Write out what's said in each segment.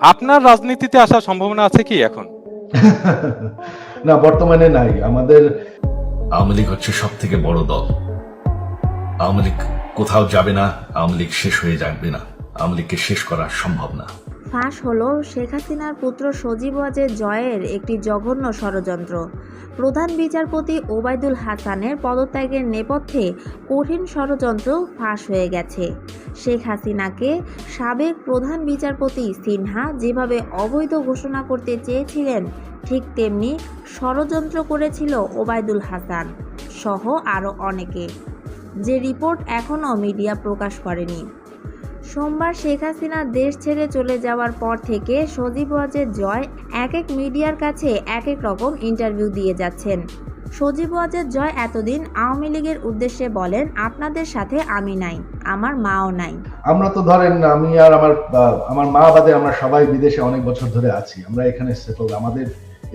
আপনার রাজনীতিতে আসার সম্ভাবনা আছে কি এখন? না বর্তমানে নাই। আমাদের আওয়ামী লীগ হচ্ছে সব থেকে বড় দল। আওয়ামী লীগ কোথাও যাবে না আওয়ামী লীগ শেষ হয়ে যাবে না। আওয়ামী লীগকে শেষ করা সম্ভব না। ফাঁস হলো শেখ হাসিনার পুত্র সজীব ওয়াজেদ জয়ের একটি জঘন্য ষড়যন্ত্র। প্রধান বিচারপতি ওবায়দুল হাসানের পদত্যাগের নেপথ্যে কঠিন ষড়যন্ত্র ফাঁস হয়ে গেছে। শেখ হাসিনাকে সাবেক প্রধান বিচারপতি সিনহা যেভাবে অবৈধ ঘোষণা করতে চেয়েছিলেন, ঠিক তেমনি ষড়যন্ত্র করেছিল ওবায়দুল হাসান সহ আরও অনেকে। যে রিপোর্ট এখনও মিডিয়া প্রকাশ করেনি। সোমবার শেখ হাসিনা দেশ ছেড়ে চলে যাওয়ার পর থেকে সজীব ওয়াজেদ জয় এক এক মিডিয়ার কাছে এক এক রকম ইন্টারভিউ দিয়ে যাচ্ছেন। সজীব ওয়াজেদ জয় এতদিন আওয়ামী লীগের উদ্দেশ্যে বলেন, আপনাদের সাথে আমি নাই, আমার মাও নাই। আমরা তো ধরেন আমি আর আমার আমার মা বাদে আমরা সবাই বিদেশে অনেক বছর ধরে আছি। আমরা এখানে সেটল আমাদের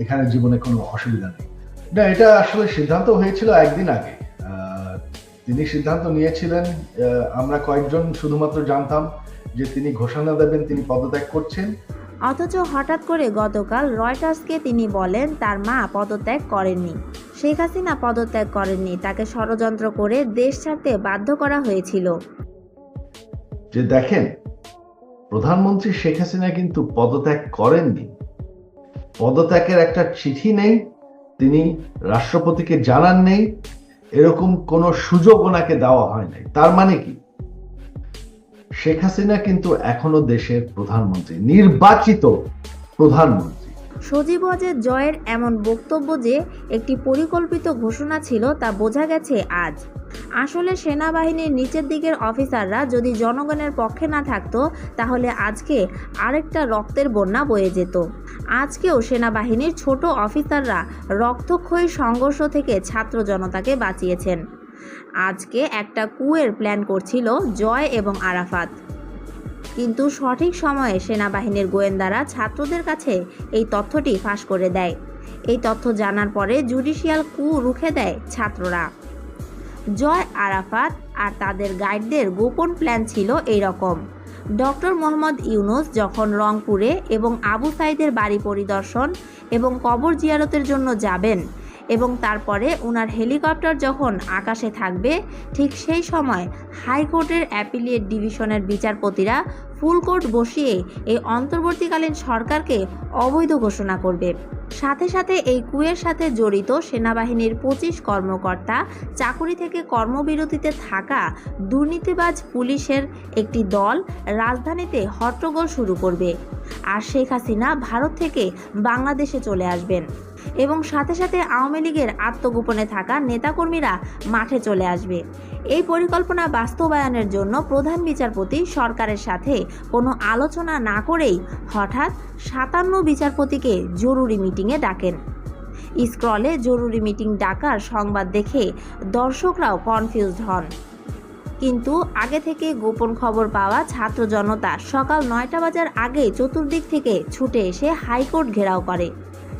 এখানে জীবনে কোনো অসুবিধা নেই। না, এটা আসলে সিদ্ধান্ত হয়েছিল একদিন আগে। তিনি সিদ্ধান্ত নিয়েছিলেন আমরা কয়েকজন শুধুমাত্র জানতাম যে তিনি ঘোষণা দেবেন তিনি পদত্যাগ করছেন। অথচ হঠাৎ করে গতকাল রয়টার্সকে তিনি বলেন তার মা পদত্যাগ করেননি। শেখ হাসিনা পদত্যাগ করেননি। তাকে ষড়যন্ত্র করে দেশ ছাড়তে বাধ্য করা হয়েছিল। যে দেখেন প্রধানমন্ত্রী শেখ হাসিনা কিন্তু পদত্যাগ করেননি। পদত্যাগের একটা চিঠি নেই তিনি রাষ্ট্রপতিকে জানান নেই এরকম কোনো সুযোগ ওনাকে দেওয়া হয় নাই। তার মানে কি? শেখ হাসিনা কিন্তু এখনও দেশের প্রধানমন্ত্রী, নির্বাচিত প্রধানমন্ত্রী। সজীব ওয়াজেদ জয়ের এমন বক্তব্য যে একটি পরিকল্পিত ঘোষণা ছিল তা বোঝা গেছে আজ। আসলে সেনাবাহিনীর নিচের দিকের অফিসাররা যদি জনগণের পক্ষে না থাকতো, তাহলে আজকে আরেকটা রক্তের বন্যা বয়ে যেত। আজকেও সেনাবাহিনীর ছোট অফিসাররা রক্তক্ষয়ী সংঘর্ষ থেকে ছাত্র জনতাকে বাঁচিয়েছেন। আজকে একটা কুয়ের প্ল্যান করছিল জয় এবং আরাফাত। কিন্তু সঠিক সময়ে সেনাবাহিনীর গোয়েন্দারা ছাত্রদের কাছে এই তথ্যটি ফাঁস করে দেয়। এই তথ্য জানার পরে জুডিশিয়াল কু রুখে দেয় ছাত্ররা। জয় আরাফাত আর তাদের গাইডদের গোপন প্ল্যান ছিল এই রকম ডক্টর মোহাম্মদ ইউনুস যখন রংপুরে এবং আবু সাইদের বাড়ি পরিদর্শন এবং কবর জিয়ারতের জন্য যাবেন এবং তারপরে ওনার হেলিকপ্টার যখন আকাশে থাকবে, ঠিক সেই সময় হাইকোর্টের অ্যাপিলিয়েট ডিভিশনের বিচারপতিরা ফুল কোর্ট বসিয়ে এই অন্তর্বর্তীকালীন সরকারকে অবৈধ ঘোষণা করবে। সাথে সাথে এই কুয়ের সাথে জড়িত সেনাবাহিনীর পঁচিশ কর্মকর্তা চাকুরি থেকে কর্মবিরতিতে থাকা দুর্নীতিবাজ পুলিশের একটি দল রাজধানীতে হট্টগোল শুরু করবে। আর শেখ হাসিনা ভারত থেকে বাংলাদেশে চলে আসবেন। এবং সাথে সাথে আওয়ামী লীগের আত্মগোপনে থাকা নেতাকর্মীরা মাঠে চলে আসবে। এই পরিকল্পনা বাস্তবায়নের জন্য প্রধান বিচারপতি সরকারের সাথে কোনো আলোচনা না করেই হঠাৎ সাতান্ন বিচারপতিকে জরুরি মিটিংয়ে ডাকেন। স্ক্রলে জরুরি মিটিং ডাকার সংবাদ দেখে দর্শকরাও কনফিউজড হন। কিন্তু আগে থেকে গোপন খবর পাওয়া ছাত্র জনতা সকাল নয়টা বাজার আগে চতুর্দিক থেকে ছুটে এসে হাইকোর্ট ঘেরাও করে।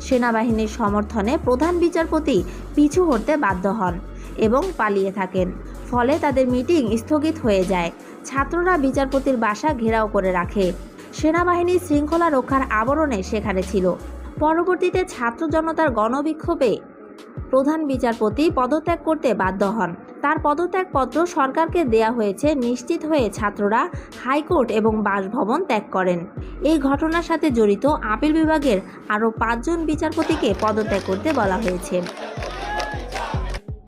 সেনাবাহিনীর সমর্থনে প্রধান বিচারপতি পিছু হতে বাধ্য হন এবং পালিয়ে থাকেন। ফলে তাদের মিটিং স্থগিত হয়ে যায়। ছাত্ররা বিচারপতির বাসা ঘেরাও করে রাখে। সেনাবাহিনী শৃঙ্খলা রক্ষার আবরণে সেখানে ছিল। পরবর্তীতে ছাত্র জনতার গণবিক্ষোভে প্রধান বিচারপতি পদত্যাগ করতে বাধ্য হন। তার পদত্যাগপত্র সরকারকে দেয়া হয়েছে নিশ্চিত হয়ে ছাত্ররা হাইকোর্ট এবং বাসভবন ত্যাগ করেন। এই ঘটনার সাথে জড়িত আপিল বিভাগের আরও পাঁচজন বিচারপতিকে পদত্যাগ করতে বলা হয়েছে।